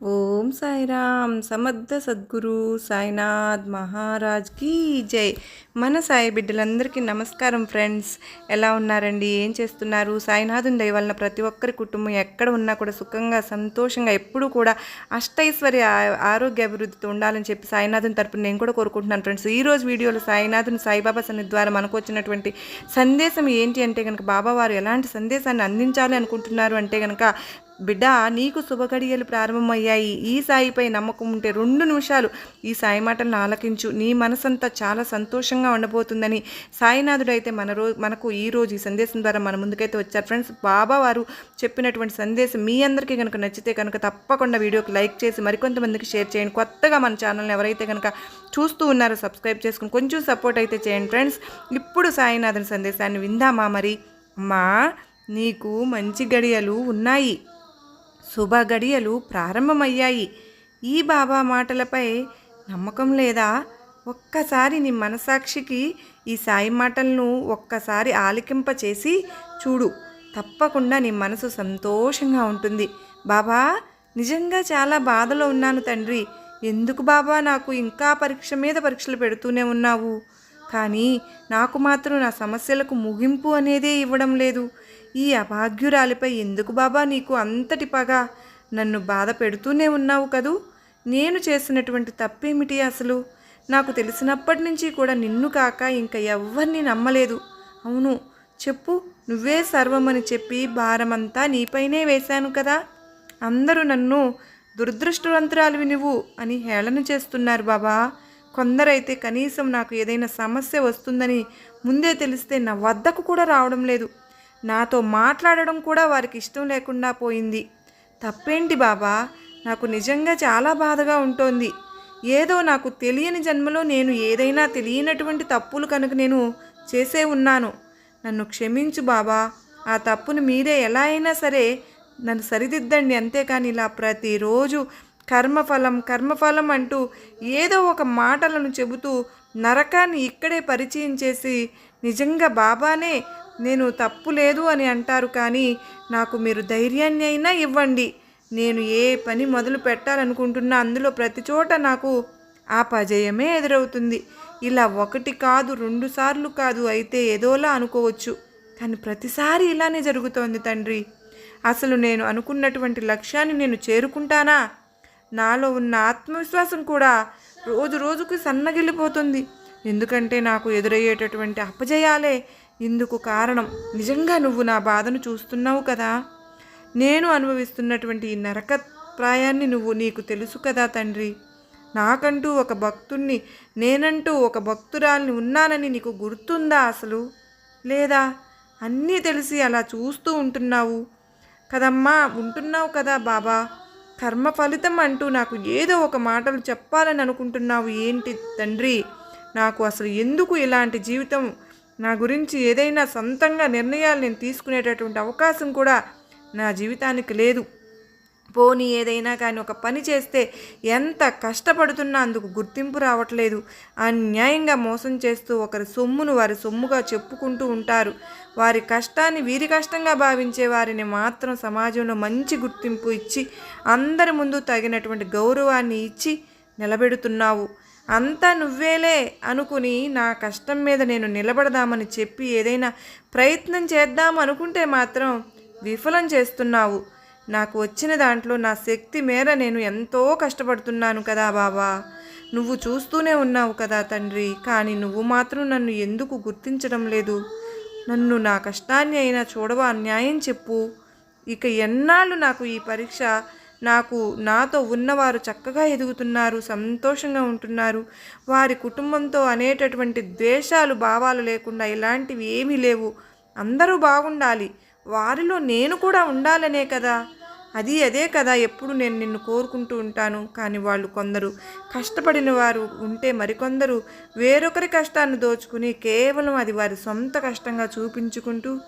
ఓం సాయిరామ్ సమర్థ సద్గురు సాయినాథ్ మహారాజ్ కీ జై. మన సాయి బిడ్డలందరికీ నమస్కారం ఫ్రెండ్స్. ఎలా ఉన్నారండి? ఏం చేస్తున్నారు? సాయినాథుని దయ వలన ప్రతి ఒక్కరి కుటుంబం ఎక్కడ ఉన్నా కూడా సుఖంగా సంతోషంగా ఎప్పుడూ కూడా అష్టైశ్వర్య ఆరోగ్య అభివృద్ధితో ఉండాలని చెప్పి సాయినాథుని తరపున నేను కూడా కోరుకుంటున్నాను ఫ్రెండ్స్. ఈ రోజు వీడియోలో సాయినాథుని సాయిబాబా సన్ని ద్వారా మనకు వచ్చినటువంటి సందేశం ఏంటి అంటే కనుక బాబా వారు ఎలాంటి సందేశాన్ని అందించాలి అనుకుంటున్నారు అంటే కనుక బిడ్డ నీకు శుభగడియలు ప్రారంభమయ్యాయి. ఈ సాయిపై నమ్మకం ఉంటే రెండు నిమిషాలు ఈ సాయి మాటలను ఆలకించు. నీ మనసంతా చాలా సంతోషంగా ఉండబోతుందని సాయినాథుడు అయితే మన రో మనకు ఈ రోజు ఈ సందేశం ద్వారా మన ముందుకైతే వచ్చారు. ఫ్రెండ్స్ బాబా వారు చెప్పినటువంటి సందేశం మీ అందరికీ కనుక నచ్చితే కనుక తప్పకుండా వీడియోకి లైక్ చేసి మరికొంతమందికి షేర్ చేయండి. కొత్తగా మన ఛానల్ని ఎవరైతే కనుక చూస్తూ ఉన్నారో సబ్స్క్రైబ్ చేసుకుని కొంచెం సపోర్ట్ అయితే చేయండి. ఫ్రెండ్స్ ఇప్పుడు సాయినాథుని సందేశాన్ని విందామా మరి? అమ్మా నీకు మంచి గడియలు ఉన్నాయి. శుభ గడియలు ప్రారంభమయ్యాయి. ఈ బాబా మాటలపై నమ్మకం లేదా? ఒక్కసారి నీ మనసాక్షికి ఈ సాయి మాటలను ఒక్కసారి ఆలికింపచేసి చూడు. తప్పకుండా నీ మనసు సంతోషంగా ఉంటుంది. బాబా నిజంగా చాలా బాధలో ఉన్నాను తండ్రి. ఎందుకు బాబా నాకు ఇంకా పరీక్ష మీద పరీక్షలు పెడుతూనే ఉన్నావు? కానీ నాకు మాత్రం నా సమస్యలకు ముగింపు అనేదే ఇవ్వడం లేదు. ఈ అభాగ్యురాలిపై ఎందుకు బాబా నీకు అంతటి పగ? నన్ను బాధ పెడుతూనే ఉన్నావు కదూ? నేను చేసినటువంటి తప్పేమిటి అసలు? నాకు తెలిసినప్పటి నుంచి కూడా నిన్ను కాక ఇంకా ఎవ్వరిని నమ్మలేదు. అవును చెప్పు. నువ్వే సర్వమని చెప్పి భారమంతా నీపైనే వేశాను కదా? అందరూ నన్ను దురదృష్టవంతురాలివి నువ్వు అని హేళన చేస్తున్నారు బాబా. కొందరైతే కనీసం నాకు ఏదైనా సమస్య వస్తుందని ముందే తెలిస్తే నా వద్దకు కూడా రావడం లేదు. నాతో మాట్లాడడం కూడా వారికి ఇష్టం లేకుండా పోయింది. తప్పేంటి బాబా? నాకు నిజంగా చాలా బాధగా ఉంటోంది. ఏదో నాకు తెలియని జన్మలో నేను ఏదైనా తెలియనటువంటి తప్పులు కనుక నేను చేసే ఉన్నాను. నన్ను క్షమించు బాబా. ఆ తప్పును మీరే ఎలా అయినా సరే నన్ను సరిదిద్దండి అంతేకాని ఇలా ప్రతిరోజు కర్మఫలం కర్మఫలం అంటూ ఏదో ఒక మాటలను చెబుతూ నరకాన్ని ఇక్కడే పరిచయం చేసి నిజంగా బాబానే నేను తప్పు లేదు అని అంటారు కానీ నాకు మీరు ధైర్యాన్ని అయినా ఇవ్వండి. నేను ఏ పని మొదలు పెట్టాలనుకుంటున్నా అందులో ప్రతి చోట నాకు ఆపజయమే ఎదురవుతుంది. ఇలా ఒకటి కాదు రెండు సార్లు కాదు అయితే ఏదోలా అనుకోవచ్చు. కానీ ప్రతిసారి ఇలానే జరుగుతోంది తండ్రి. అసలు నేను అనుకున్నటువంటి లక్ష్యాన్ని నేను చేరుకుంటానా? నాలో ఉన్న ఆత్మవిశ్వాసం కూడా రోజు రోజుకు సన్నగిల్లిపోతుంది. ఎందుకంటే నాకు ఎదురయ్యేటటువంటి అపజయాలే ఇందుకు కారణం నిజంగా నువ్వు నా బాధను చూస్తున్నావు కదా. నేను అనుభవిస్తున్నటువంటి ఈ నరక ప్రాయాన్ని నువ్వు నీకు తెలుసు కదా తండ్రి. నాకంటూ ఒక భక్తుణ్ణి నేనంటూ ఒక భక్తురాల్ని ఉన్నానని నీకు గుర్తుందా అసలు? లేదా? అన్నీ తెలిసి అలా చూస్తూ ఉంటున్నావు కదమ్మా ఉంటున్నావు కదా బాబా. కర్మ ఫలితం అంటూ నాకు ఏదో ఒక మాటలు చెప్పాలని అనుకుంటున్నావు ఏంటి తండ్రి? నాకు అసలు ఎందుకు ఇలాంటి జీవితం నా గురించి ఏదైనా సొంతంగా నిర్ణయాలు నేను తీసుకునేటటువంటి అవకాశం కూడా నా జీవితానికి లేదు. పోనీ ఏదైనా కానీ ఒక పని చేస్తే ఎంత కష్టపడుతున్నా అందుకు గుర్తింపు రావట్లేదు. అన్యాయంగా మోసం చేస్తూ ఒకరి సొమ్మును వారి సొమ్ముగా చెప్పుకుంటూ ఉంటారు. వారి కష్టాన్ని వీరి కష్టంగా భావించే వారిని మాత్రం సమాజంలో మంచి గుర్తింపు ఇచ్చి అందరి ముందు తగినటువంటి గౌరవాన్ని ఇచ్చి నిలబెడుతున్నావు. అంతా నువ్వేలే అనుకుని నా కష్టం మీద నేను నిలబడదామని చెప్పి ఏదైనా ప్రయత్నం చేద్దాం అనుకుంటే మాత్రం విఫలం చేస్తున్నావు. నాకు వచ్చిన దాంట్లో నా శక్తి మేర నేను ఎంతో కష్టపడుతున్నాను కదా బాబా నువ్వు చూస్తూనే ఉన్నావు కదా తండ్రి కానీ నువ్వు మాత్రం నన్ను ఎందుకు గుర్తించడం లేదు? నన్ను నా కష్టాన్ని అయినా చూడవా అన్యాయం చెప్పు. ఇక ఎన్నాళ్ళు నాకు ఈ పరీక్ష నాకు నాతో ఉన్నవారు చక్కగా ఎదుగుతున్నారు సంతోషంగా ఉంటున్నారు. వారి కుటుంబంతో అనేటటువంటి ద్వేషాలు భావాలు లేకుండా ఇలాంటివి ఏమీ లేవు. అందరూ బాగుండాలి. వారిలో నేను కూడా ఉండాలనే కదా. అది అదే కదా. ఎప్పుడు నేను నిన్ను కోరుకుంటూ ఉంటాను. కానీ వాళ్ళు కొందరు కష్టపడిన వారు ఉంటే మరికొందరు వేరొకరి కష్టాన్ని దోచుకుని కేవలం అది వారి సొంత కష్టంగా చూపించుకుంటూ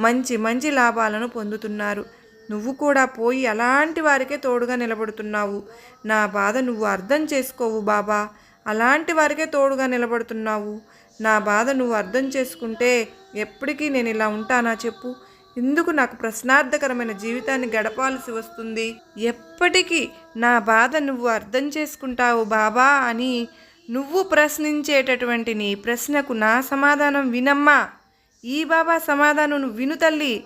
మంచి మంచి లాభాలను పొందుతున్నారు. నువ్వు కూడా పోయి అలాంటి వారికే తోడుగా నిలబడుతున్నావు. నా బాధ నువ్వు అర్థం చేసుకోవు బాబా. అలాంటి వారికే తోడుగా నిలబడుతున్నావు. నా బాధ నువ్వు అర్థం చేసుకుంటే ఎప్పటికీ నేను ఇలా ఉంటానా చెప్పు. ఎందుకు నాకు ప్రశ్నార్థకరమైన జీవితాన్ని గడపాల్సి వస్తుంది. ఎప్పటికీ నా బాధ నువ్వు అర్థం చేసుకుంటావు బాబా అని నువ్వు ప్రశ్నించేటటువంటి నీ ప్రశ్నకు నా సమాధానం వినమ్మా. ఈ బాబా సమాధానం నువ్వు విను తల్లి.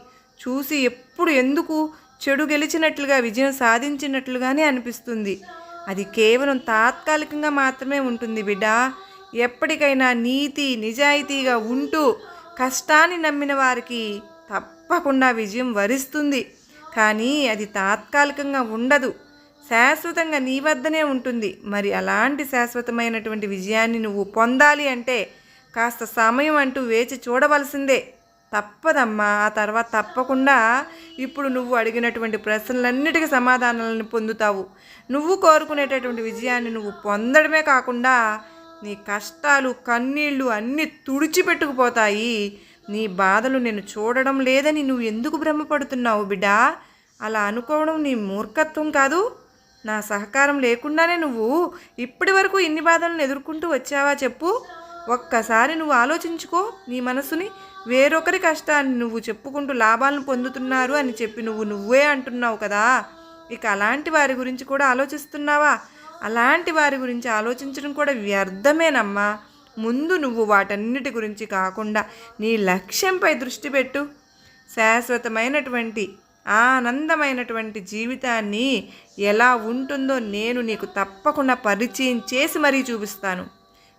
చూసి ఎప్పుడు ఎందుకు చెడు గెలిచినట్లుగా విజయం సాధించినట్లుగానే అనిపిస్తుంది. అది కేవలం తాత్కాలికంగా మాత్రమే ఉంటుంది బిడ్డ. ఎప్పటికైనా నీతి నిజాయితీగా ఉంటూ కష్టాన్ని నమ్మిన వారికి తప్పకుండా విజయం వరిస్తుంది. కానీ అది తాత్కాలికంగా ఉండదు. శాశ్వతంగా నీ వద్దనే ఉంటుంది. మరి అలాంటి శాశ్వతమైనటువంటి విజయాన్ని నువ్వు పొందాలి అంటే కాస్త సమయం అంటూ వేచి చూడవలసిందే. తప్పదమ్మా. ఆ తర్వాత తప్పకుండా ఇప్పుడు నువ్వు అడిగినటువంటి ప్రశ్నలన్నిటికీ సమాధానాలను పొందుతావు. నువ్వు కోరుకునేటటువంటి విజయాన్ని నువ్వు పొందడమే కాకుండా నీ కష్టాలు కన్నీళ్ళు అన్నీ తుడిచిపెట్టుకుపోతాయి. నీ బాధలు నేను చూడడం లేదని నువ్వు ఎందుకు భ్రమపడుతున్నావు బిడ్డా? అలా అనుకోవడం నీ మూర్ఖత్వం కాదు. నా సహకారం లేకుండానే నువ్వు ఇప్పటి వరకు ఇన్ని బాధలను ఎదుర్కొంటూ వచ్చావా చెప్పు. ఒక్కసారి నువ్వు ఆలోచించుకో నీ మనసుని. వేరొకరి కష్టాన్ని నువ్వు చెప్పుకుంటూ లాభాలను పొందుతున్నారు అని చెప్పి నువ్వు నువ్వే అంటున్నావు కదా. ఇక అలాంటి వారి గురించి కూడా ఆలోచిస్తున్నావా? అలాంటి వారి గురించి ఆలోచించడం కూడా వ్యర్థమేనమ్మా. ముందు నువ్వు వాటన్నిటి గురించి కాకుండా నీ లక్ష్యంపై దృష్టి పెట్టు. శాశ్వతమైనటువంటి ఆనందమైనటువంటి జీవితాన్ని ఎలా ఉంటుందో నేను నీకు తప్పకుండా పరిచయం చేసి మరీ చూపిస్తాను.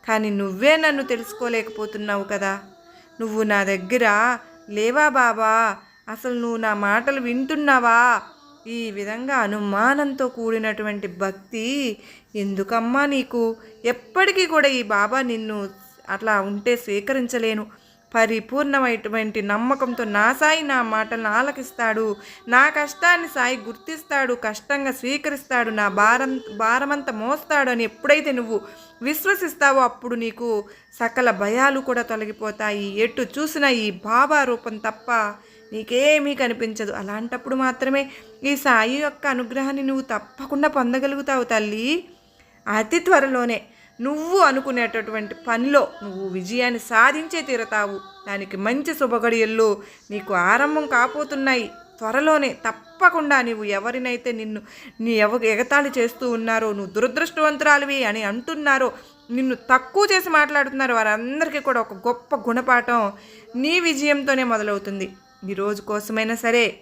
కానీ నువ్వే నన్ను తెలుసుకోలేకపోతున్నావు కదా. నువ్వు నా దగ్గర లేవా బాబా? అసలు నువ్వు నా మాటలు వింటున్నావా? ఈ విధంగా అనుమానంతో కూడినటువంటి భక్తి ఎందుకమ్మా నీకు? ఎప్పటికీ కూడా ఈ బాబా నిన్ను అట్లా ఉంటే స్వీకరించలేను. పరిపూర్ణమైనటువంటి నమ్మకంతో నా సాయి నా మాటలను ఆలకిస్తాడు. నా కష్టాన్ని సాయి గుర్తిస్తాడు. కష్టంగా స్వీకరిస్తాడు. నా భారం భారమంతా మోస్తాడు అని ఎప్పుడైతే నువ్వు విశ్వసిస్తావో అప్పుడు నీకు సకల భయాలు కూడా తొలగిపోతాయి. ఎటు చూసినా ఈ బాబా రూపం తప్ప నీకేమీ కనిపించదు. అలాంటప్పుడు మాత్రమే ఈ సాయి యొక్క అనుగ్రహాన్ని నువ్వు తప్పకుండా పొందగలుగుతావు తల్లి. అతి త్వరలోనే నువ్వు అనుకునేటటువంటి పనిలో నువ్వు విజయాన్ని సాధించే తీరతావు. దానికి మంచి శుభగడియల్లో నీకు ఆరంభం కాపోతున్నాయి త్వరలోనే తప్పకుండా నీవు ఎవరినైతే నిన్ను నీ ఎవ ఎగతాళి చేస్తూ ఉన్నారో నువ్వు దురదృష్టవంతురాలివి అని అంటున్నారో నిన్ను తక్కువ చేసి మాట్లాడుతున్నారు వారందరికీ కూడా ఒక గొప్ప గుణపాఠం నీ విజయంతోనే మొదలవుతుంది. ఈరోజు రోజు కోసమైనా సరే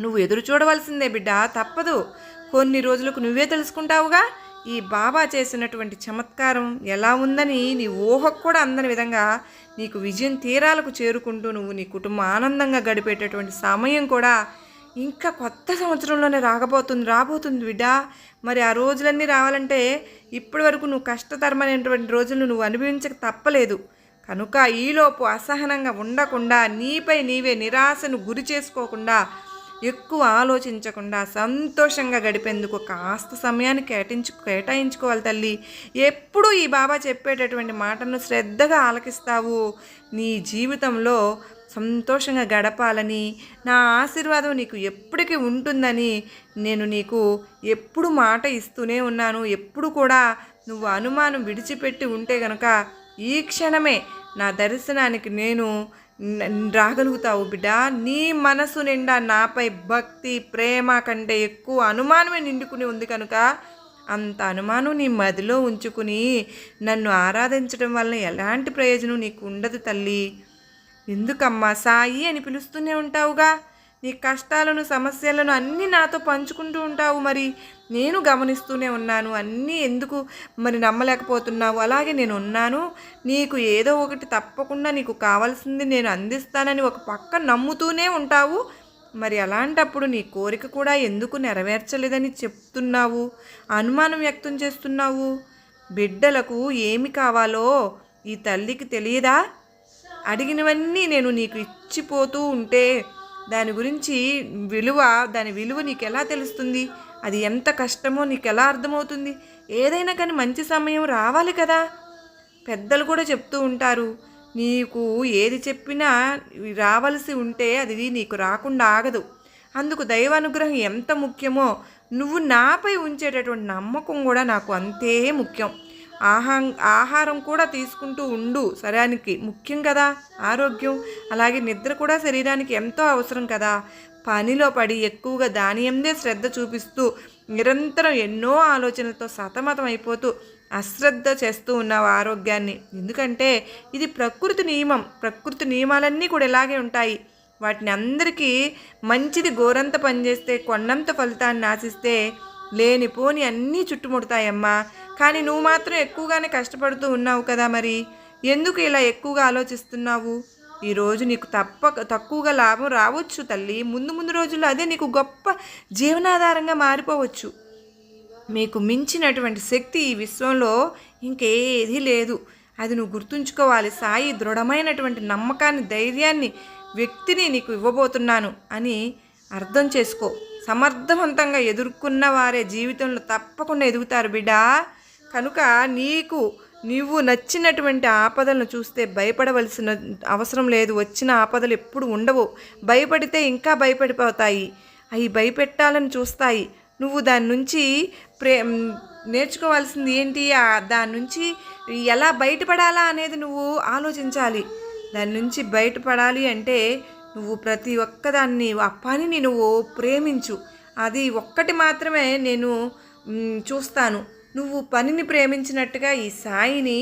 నువ్వు ఎదురు చూడవలసిందే బిడ్డ తప్పదు. కొన్ని రోజులకు నువ్వే తెలుసుకుంటావుగా. ఈ బాబా చేసినటువంటి చమత్కారం ఎలా ఉందని నీ ఊహకు కూడా అందని విధంగా నీకు విజయం తీరాలకు చేరుకుంటూ నువ్వు నీ కుటుంబం ఆనందంగా గడిపేటటువంటి సమయం కూడా ఇంకా కొత్త సంవత్సరంలోనే రాకపోతుంది రాబోతుంది విడా మరి ఆ రోజులన్నీ రావాలంటే ఇప్పటి వరకు నువ్వు కష్టతరమైనటువంటి రోజులు నువ్వు అనుభవించక తప్పలేదు. కనుక ఈలోపు అసహనంగా ఉండకుండా నీపై నీవే నిరాశను గురి చేసుకోకుండా ఎక్కువ ఆలోచించకుండా సంతోషంగా గడిపేందుకు కాస్త సమయాన్ని కేటాయించు కేటాయించుకోవాలి తల్లి. ఎప్పుడూ ఈ బాబా చెప్పేటటువంటి మాటను శ్రద్ధగా ఆలకిస్తావు. నీ జీవితంలో సంతోషంగా గడపాలని నా ఆశీర్వాదం నీకు ఎప్పటికీ ఉంటుందని నేను నీకు ఎప్పుడు మాట ఇస్తూనే ఉన్నాను. ఎప్పుడు కూడా నువ్వు అనుమానం విడిచిపెట్టి ఉంటే గనక ఈ క్షణమే నా దర్శనానికి నేను రాగలుగుతావు బిడ్డ. నీ మనసు నిండా నాపై భక్తి ప్రేమ కంటే ఎక్కువ అనుమానమే నిండుకుని ఉంది కనుక అంత అనుమానం నీ మదిలో ఉంచుకుని నన్ను ఆరాధించడం వలన ఎలాంటి ప్రయోజనం నీకు ఉండదు తల్లి. ఎందుకమ్మా సాయి అని పిలుస్తూనే ఉంటావుగా? నీ కష్టాలను సమస్యలను అన్నీ నాతో పంచుకుంటూ ఉంటావు మరి. నేను గమనిస్తూనే ఉన్నాను. అన్నీ ఎందుకు మరి నమ్మలేకపోతున్నావు? అలాగే నేను ఉన్నాను. నీకు ఏదో ఒకటి తప్పకుండా నీకు కావాల్సింది నేను అందిస్తానని ఒక పక్క నమ్ముతూనే ఉంటావు. మరి అలాంటప్పుడు నీ కోరిక కూడా ఎందుకు నెరవేర్చలేదని చెప్తున్నావు? అనుమానం వ్యక్తం చేస్తున్నావు? బిడ్డలకు ఏమి కావాలో ఈ తల్లికి తెలియదా? అడిగినవన్నీ నేను నీకు ఇచ్చిపోతూ ఉంటే దాని గురించి విలువ దాని విలువ నీకు ఎలా తెలుస్తుంది? అది ఎంత కష్టమో నీకు ఎలా అర్థమవుతుంది? ఏదైనా కానీ మంచి సమయం రావాలి కదా? పెద్దలు కూడా చెప్తూ ఉంటారు నీకు ఏది చెప్పినా రావలసి ఉంటే అది నీకు రాకుండా ఆగదు. అందుకు దైవానుగ్రహం ఎంత ముఖ్యమో నువ్వు నాపై ఉంచేటటువంటి నమ్మకం కూడా నాకు అంతే ముఖ్యం. ఆహా ఆహారం కూడా తీసుకుంటూ ఉండు. శరీరానికి ముఖ్యం కదా ఆరోగ్యం. అలాగే నిద్ర కూడా శరీరానికి ఎంతో అవసరం కదా. పనిలో పడి ఎక్కువగా దాని ఎందే శ్రద్ధ చూపిస్తూ నిరంతరం ఎన్నో ఆలోచనలతో సతమతం అయిపోతూ అశ్రద్ధ చేస్తూ ఉన్నావు ఆరోగ్యాన్ని. ఎందుకంటే ఇది ప్రకృతి నియమం. ప్రకృతి నియమాలన్నీ కూడా ఇలాగే ఉంటాయి. వాటిని అందరికీ మంచిది గోరంత పనిచేస్తే కొండంత ఫలితాన్ని ఆశిస్తే లేనిపోని అన్నీ చుట్టుముడతాయమ్మా. కానీ నువ్వు మాత్రం ఎక్కువగానే కష్టపడుతూ ఉన్నావు కదా మరి. ఎందుకు ఇలా ఎక్కువగా ఆలోచిస్తున్నావు? ఈరోజు నీకు తప్పక తక్కువగా లాభం రావచ్చు తల్లి. ముందు ముందు రోజుల్లో అదే నీకు గొప్ప జీవనాధారంగా మారిపోవచ్చు. మీకు మించినటువంటి శక్తి ఈ విశ్వంలో ఇంకేదీ లేదు. అది నువ్వు గుర్తుంచుకోవాలి. సాయి దృఢమైనటువంటి నమ్మకాన్ని ధైర్యాన్ని వ్యక్తిని నీకు ఇవ్వబోతున్నాను అని అర్థం చేసుకో. సమర్థవంతంగా ఎదుర్కొన్న వారే జీవితంలో తప్పకుండా ఎదుగుతారు బిడ్డా. కనుక నీకు నీవు నచ్చినటువంటి ఆపదలను చూస్తే భయపడవలసిన అవసరం లేదు. వచ్చిన ఆపదలు ఎప్పుడు ఉండవు. భయపడితే ఇంకా భయపడిపోతాయి. అవి భయపెట్టాలని చూస్తాయి. నువ్వు దాని నుంచి ప్రే నేర్చుకోవాల్సింది ఏంటి? దాని నుంచి ఎలా బయటపడాలా అనేది నువ్వు ఆలోచించాలి. దాని నుంచి బయటపడాలి అంటే నువ్వు ప్రతి ఒక్కదాన్ని ఆ పనిని నువ్వు ప్రేమించు. అది ఒక్కటి మాత్రమే నేను చూస్తాను. నువ్వు పనిని ప్రేమించినట్టుగా ఈ సాయిని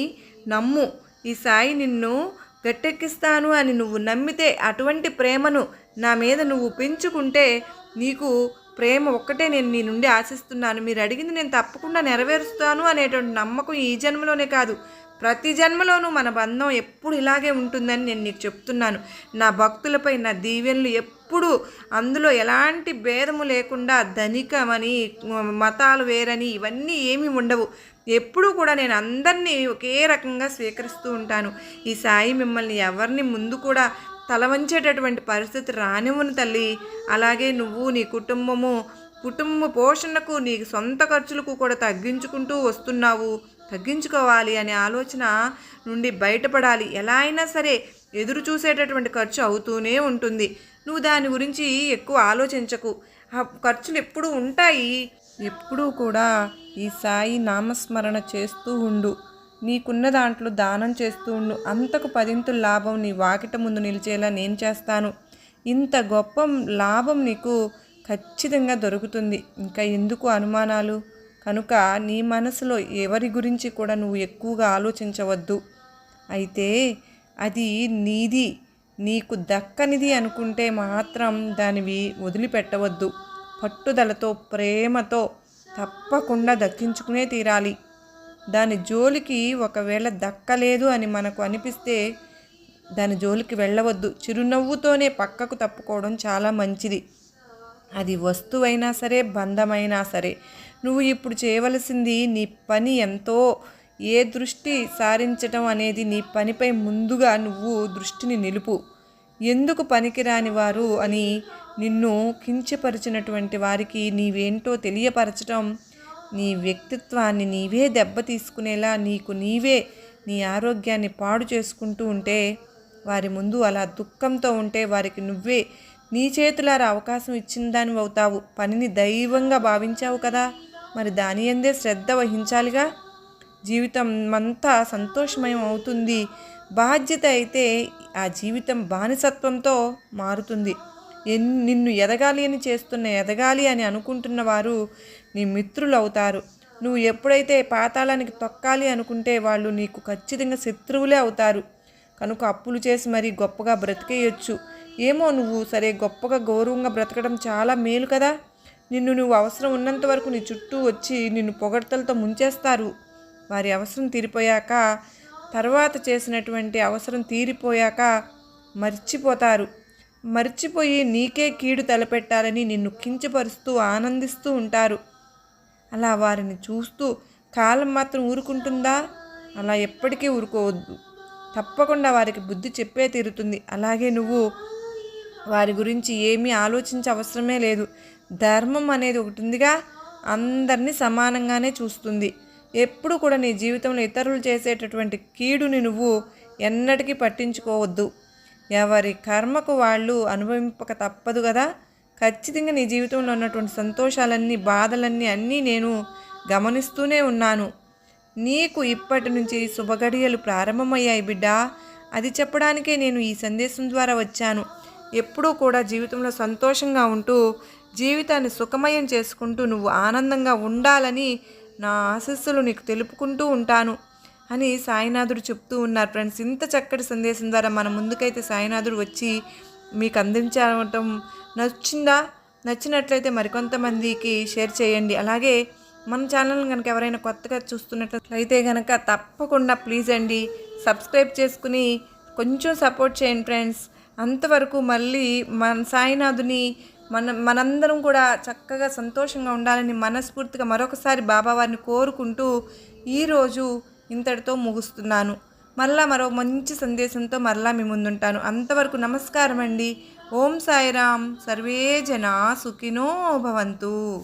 నమ్ము. ఈ సాయి నిన్ను గట్టెక్కిస్తాను అని నువ్వు నమ్మితే అటువంటి ప్రేమను నా మీద నువ్వు పెంచుకుంటే నీకు ప్రేమ ఒక్కటే నేను నీ నుండి ఆశిస్తున్నాను. మీరు అడిగింది నేను తప్పకుండా నెరవేరుస్తాను అనేటువంటి నమ్మకం ఈ జన్మలోనే కాదు. ప్రతి జన్మలోనూ మన బంధం ఎప్పుడు ఇలాగే ఉంటుందని నేను నీకు చెప్తున్నాను. నా భక్తులపై నా దీవెనలు ఎప్పుడు అందులో ఎలాంటి భేదము లేకుండా ధనికమని మతాలు వేరని ఇవన్నీ ఏమీ ఉండవు. ఎప్పుడూ కూడా నేను అందరినీ ఒకే రకంగా స్వీకరిస్తూ ఉంటాను. ఈ సాయి మిమ్మల్ని ఎవరిని ముందు కూడా తల వంచేటటువంటి పరిస్థితి రానివ్వను తల్లి. అలాగే నువ్వు నీ కుటుంబము కుటుంబ పోషణకు నీ సొంత ఖర్చులకు కూడా తగ్గించుకుంటూ వస్తున్నావు. తగ్గించుకోవాలి అనే ఆలోచన నుండి బయటపడాలి. ఎలా అయినా సరే ఎదురు చూసేటటువంటి ఖర్చు అవుతూనే ఉంటుంది. నువ్వు దాని గురించి ఎక్కువ ఆలోచించకు. ఆ ఖర్చులు ఎప్పుడూ ఉంటాయి. ఎప్పుడూ కూడా ఈ సాయి నామస్మరణ చేస్తూ ఉండు. నీకున్న దాంట్లో దానం చేస్తూ ఉండు. అంతకు పదింతుల లాభం నీ వాకిట ముందు నిలిచేలా నేను చేస్తాను. ఇంత గొప్ప లాభం నీకు ఖచ్చితంగా దొరుకుతుంది. ఇంకా ఎందుకు అనుమానాలు? కనుక నీ మనసులో ఎవరి గురించి కూడా నువ్వు ఎక్కువగా ఆలోచించవద్దు. అయితే అది నీది. నీకు దక్కనిది అనుకుంటే మాత్రం దానివి వదిలిపెట్టవద్దు. పట్టుదలతో ప్రేమతో తప్పకుండా దక్కించుకునే తీరాలి. దాని జోలికి ఒకవేళ దక్కలేదు అని మనకు అనిపిస్తే దాని జోలికి వెళ్ళవద్దు. చిరునవ్వుతోనే పక్కకు తప్పుకోవడం చాలా మంచిది. అది వస్తువైనా సరే బంధమైనా సరే నువ్వు ఇప్పుడు చేయవలసింది నీ పని ఎంతో ఏ దృష్టి సారించటం అనేది నీ పనిపై ముందుగా నువ్వు దృష్టిని నిలుపు. ఎందుకు పనికిరాని వారు అని నిన్ను కించపరిచినటువంటి వారికి నీవేంటో తెలియపరచటం నీ వ్యక్తిత్వాన్ని నీవే దెబ్బ తీసుకునేలా నీకు నీవే నీ ఆరోగ్యాన్ని పాడు చేసుకుంటూ ఉంటే వారి ముందు అలా దుఃఖంతో ఉంటే వారికి నువ్వే నీ చేతులారా అవకాశం ఇచ్చిన దానివి అవుతావు పనిని దైవంగా భావించావు కదా. మరి దాని ఎందే శ్రద్ధ వహించాలిగా? జీవితం అంతా సంతోషమయం అవుతుంది. బాధ్యత అయితే ఆ జీవితం బానిసత్వంతో మారుతుంది. ఎన్ నిన్ను ఎదగాలి అని చేస్తున్న ఎదగాలి అని అనుకుంటున్న వారు నీ మిత్రులు అవుతారు నువ్వు ఎప్పుడైతే పాతాళానికి తొక్కాలి అనుకుంటే వాళ్ళు నీకు ఖచ్చితంగా శత్రువులే అవుతారు. కనుక అప్పులు చేసి మరీ గొప్పగా బ్రతికేయొచ్చు. ఏమో నువ్వు సరే గొప్పగా గౌరవంగా బ్రతకడం చాలా మేలు కదా. నిన్ను నువ్వు అవసరం ఉన్నంత వరకు నీ చుట్టూ వచ్చి నిన్ను పొగడ్తలతో ముంచేస్తారు. వారి అవసరం తీరిపోయాక తర్వాత చేసినటువంటి అవసరం తీరిపోయాక మర్చిపోతారు. మర్చిపోయి నీకే కీడు తలపెట్టాలని నిన్ను కించపరుస్తూ ఆనందిస్తూ ఉంటారు. అలా వారిని చూస్తూ కాలం మాత్రం ఊరుకుంటుందా? అలా ఎప్పటికీ ఊరుకోవద్దు. తప్పకుండా వారికి బుద్ధి చెప్పే తీరుతుంది. అలాగే నువ్వు వారి గురించి ఏమీ ఆలోచించే అవసరమే లేదు. ధర్మం అనేది ఒకటి ఉందిగా అందరినీ సమానంగానే చూస్తుంది. ఎప్పుడు కూడా నీ జీవితంలో ఇతరులు చేసేటటువంటి కీడుని నువ్వు ఎన్నటికీ పట్టించుకోవద్దు. ఎవరి కర్మకు వాళ్ళు అనుభవింపక తప్పదు కదా. ఖచ్చితంగా నీ జీవితంలో ఉన్నటువంటి సంతోషాలన్నీ బాధలన్నీ అన్నీ నేను గమనిస్తూనే ఉన్నాను. నీకు ఇప్పటి నుంచి శుభగడియలు ప్రారంభమయ్యాయి బిడ్డ. అది చెప్పడానికే నేను ఈ సందేశం ద్వారా వచ్చాను. ఎప్పుడూ కూడా జీవితంలో సంతోషంగా ఉంటూ జీవితాన్ని సుఖమయం చేసుకుంటూ నువ్వు ఆనందంగా ఉండాలని నా ఆశస్సులు నీకు తెలుపుకుంటూ ఉంటాను అని సాయినాథుడు చెప్తూ ఉన్నారు. ఫ్రెండ్స్ ఇంత చక్కటి సందేశం ద్వారా మన ముందుకైతే సాయినాథుడు వచ్చి మీకు అందించడం నచ్చిందా? నచ్చినట్లయితే మరికొంతమందికి షేర్ చేయండి. అలాగే మన ఛానల్ని కనుక ఎవరైనా కొత్తగా చూస్తున్నట్లయితే కనుక తప్పకుండా ప్లీజ్ అండి సబ్స్క్రైబ్ చేసుకుని కొంచెం సపోర్ట్ చేయండి ఫ్రెండ్స్. అంతవరకు మళ్ళీ మన సాయినాథుని మన మనందరం కూడా చక్కగా సంతోషంగా ఉండాలని మనస్ఫూర్తిగా మరొకసారి బాబావారిని కోరుకుంటూ ఈరోజు ఇంతటితో ముగుస్తున్నాను. మళ్ళా మరో మంచి సందేశంతో మరలా మీ ముందుంటాను. అంతవరకు నమస్కారం అండి ఓం సాయిరామ్. సర్వే జనా సుఖినో భవంతు.